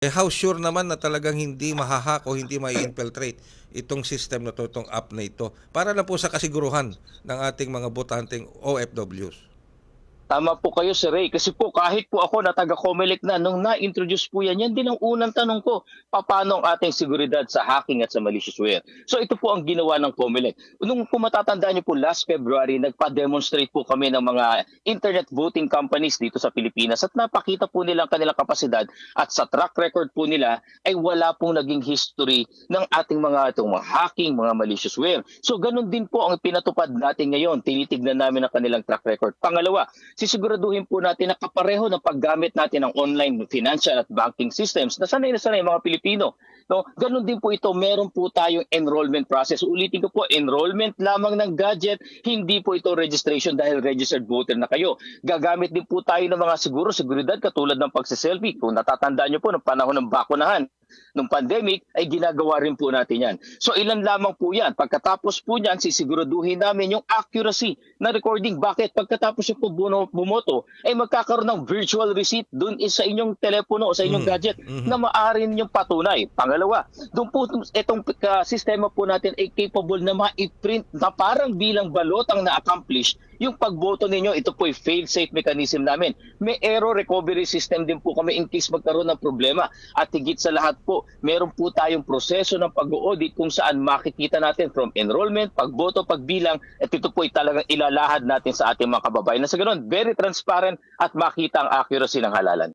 Eh how sure naman na talagang hindi mahahack o hindi mai-infiltrate itong system na to, itong app na ito para na po sa kasiguruhan ng ating mga botanteng OFWs. Tama po kayo, Sir Ray. Kasi po kahit po ako na taga Comelec na, nung na-introduce po yan, yan din ang unang tanong ko, paano ang ating seguridad sa hacking at sa maliciousware? So ito po ang ginawa ng Comelec. Nung kung matatandaan niyo po, last February, nagpa-demonstrate po kami ng mga internet voting companies dito sa Pilipinas at napakita po nila ang kanilang kapasidad at sa track record po nila ay wala pong naging history ng ating mga itong mga hacking, mga maliciousware. So ganun din po ang pinatupad natin ngayon. Tinitignan namin ang kanilang track record. Pangalawa, sisiguraduhin po natin na kapareho ng paggamit natin ng online financial at banking systems na sanay na sanay mga Pilipino. No, ganun din po ito, meron po tayong enrollment process. Ulitin ko po, enrollment lamang ng gadget, hindi po ito registration dahil registered voter na kayo. Gagamit din po tayo ng mga siguro seguridad katulad ng pagsiselfie. Kung natatandaan niyo po ng panahon ng bakunahan, nung pandemic ay ginagawa rin po natin yan. So ilan lamang po yan. Pagkatapos po niyan, sisiguraduhin namin yung accuracy na recording. Bakit? Pagkatapos yung po bumoto, ay magkakaroon ng virtual receipt dun sa inyong telepono o sa inyong Mhm. gadget Mhm. na maaari ninyong patunay. Pangalawa, doon po itong uh, sistema po natin ay capable na ma-print na parang bilang balot ang na-accomplish yung pagboto ninyo, ito po ay fail-safe mechanism namin. May error recovery system din po kami in case magkaroon ng problema. At higit sa lahat po, meron po tayong proseso ng pag-audit kung saan makikita natin from enrollment, pagboto, pagbilang, at ito po ay talagang ilalahad natin sa ating mga kababayan. Na sa ganun, very transparent at makita ang accuracy ng halalan.